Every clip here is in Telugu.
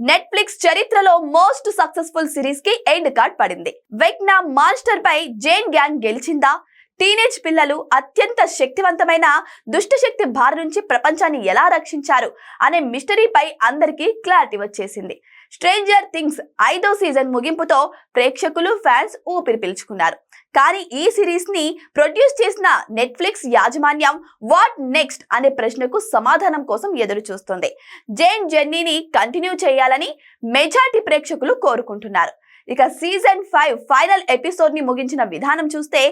నెట్ఫ్లిక్స్ చరిత్రలో మోస్ట్ సక్సెస్ఫుల్ సిరీస్కి ఎండ్ కార్డ్ పడింది. వెగ్నా మాన్స్టర్ పై జైన్ గ్యాంగ్ గెలిచిందా? టీనేజ్ పిల్లలు అత్యంత శక్తివంతమైన దుష్టశక్తి బారి నుంచి ప్రపంచాన్ని ఎలా రక్షించారు అనే మిస్టరీపై అందరికీ క్లారిటీ వచ్చేసింది. స్ట్రేంజర్ థింగ్స్ ఐదో సీజన్ ముగింపుతో ప్రేక్షకులు ఫ్యాన్స్ ఊపిరి పీల్చుకున్నారు. కానీ ఈ సిరీస్ని ప్రొడ్యూస్ చేసిన నెట్ఫ్లిక్స్ యాజమాన్యం వాట్ నెక్స్ట్ అనే ప్రశ్నకు సమాధానం కోసం ఎదురు చూస్తుంది. జైన్ జర్నీని కంటిన్యూ చేయాలని మెజార్టీ ప్రేక్షకులు కోరుకుంటున్నారు. ఇక సీజన్ ఫైవ్ ఫైనల్ ఎపిసోడ్ని ముగించిన విధానం చూస్తే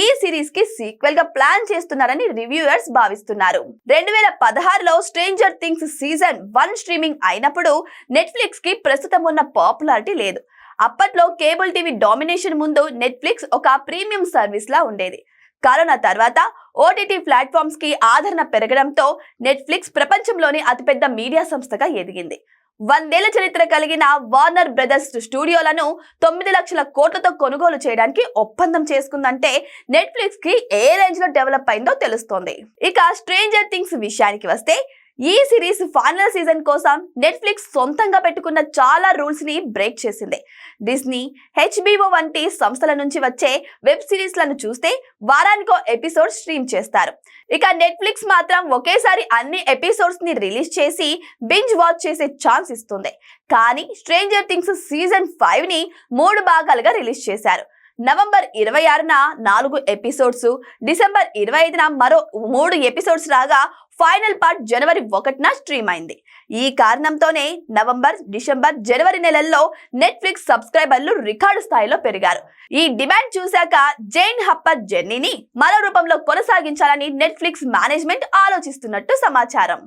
ఈ సిరీస్కి సీక్వెల్గా ప్లాన్ చేస్తున్నారని రివ్యూయర్స్ భావిస్తున్నారు. రెండు వేల పదహారులో Stranger Things season one streaming అయినప్పుడు నెట్ఫ్లిక్స్కి ప్రస్తుతం ఉన్న పాపులారిటీ లేదు. అప్పట్లో కేబుల్ టీవీ డామినేషన్ ముందు నెట్ఫ్లిక్స్ ఒక ప్రీమియం సర్వీస్ లా ఉండేది. కరోనా తర్వాత ఓటీటీ ప్లాట్ఫామ్స్కి ఆదరణ పెరగడంతో నెట్ఫ్లిక్స్ ప్రపంచంలోని అతిపెద్ద మీడియా సంస్థగా ఎదిగింది. వందేళ్ళ చరిత్ర కలిగిన వార్నర్ బ్రదర్స్ స్టూడియోలను తొమ్మిది లక్షల కోట్లతో కొనుగోలు చేయడానికి ఒప్పందం చేసుకుందంటే నెట్ఫ్లిక్స్కి ఏ రేంజ్లో డెవలప్ అయిందో తెలుస్తోంది. ఇక స్ట్రేంజర్ థింగ్స్ విషయానికి వస్తే ఈ సిరీస్ ఫైనల్ సీజన్ కోసం నెట్ఫ్లిక్స్ సొంతంగా పెట్టుకున్న చాలా రూల్స్ని బ్రేక్ చేసింది. డిస్నీ హెచ్బిఓ వంటి సంస్థల నుంచి వచ్చే వెబ్ సిరీస్లను చూస్తే వారానికో ఎపిసోడ్ స్ట్రీమ్ చేస్తారు. ఇక నెట్ఫ్లిక్స్ మాత్రం ఒకేసారి అన్ని ఎపిసోడ్స్ని రిలీజ్ చేసి బింజ్ వాచ్ చేసే ఛాన్స్ ఇస్తుంది. కానీ స్ట్రేంజర్ థింగ్స్ సీజన్ ఫైవ్ని మూడు భాగాలుగా రిలీజ్ చేశారు. నవంబర్ ఇరవై ఆరున నాలుగు ఎపిసోడ్స్ డిసెంబర్ ఇరవై ఐదున మరో మూడు ఎపిసోడ్స్ రాగా ఫైనల్ పార్ట్ జనవరి ఒకటిన స్ట్రీమ్ అయింది. ఈ కారణంతోనే నవంబర్ డిసెంబర్ జనవరి నెలల్లో నెట్ఫ్లిక్స్ సబ్స్క్రైబర్లు రికార్డు స్థాయిలో పెరిగారు. ఈ డిమాండ్ చూశాక జైన్ హప్పర్ జర్నీని మరో రూపంలో కొనసాగించాలని నెట్ఫ్లిక్స్ మేనేజ్మెంట్ ఆలోచిస్తున్నట్టు సమాచారం.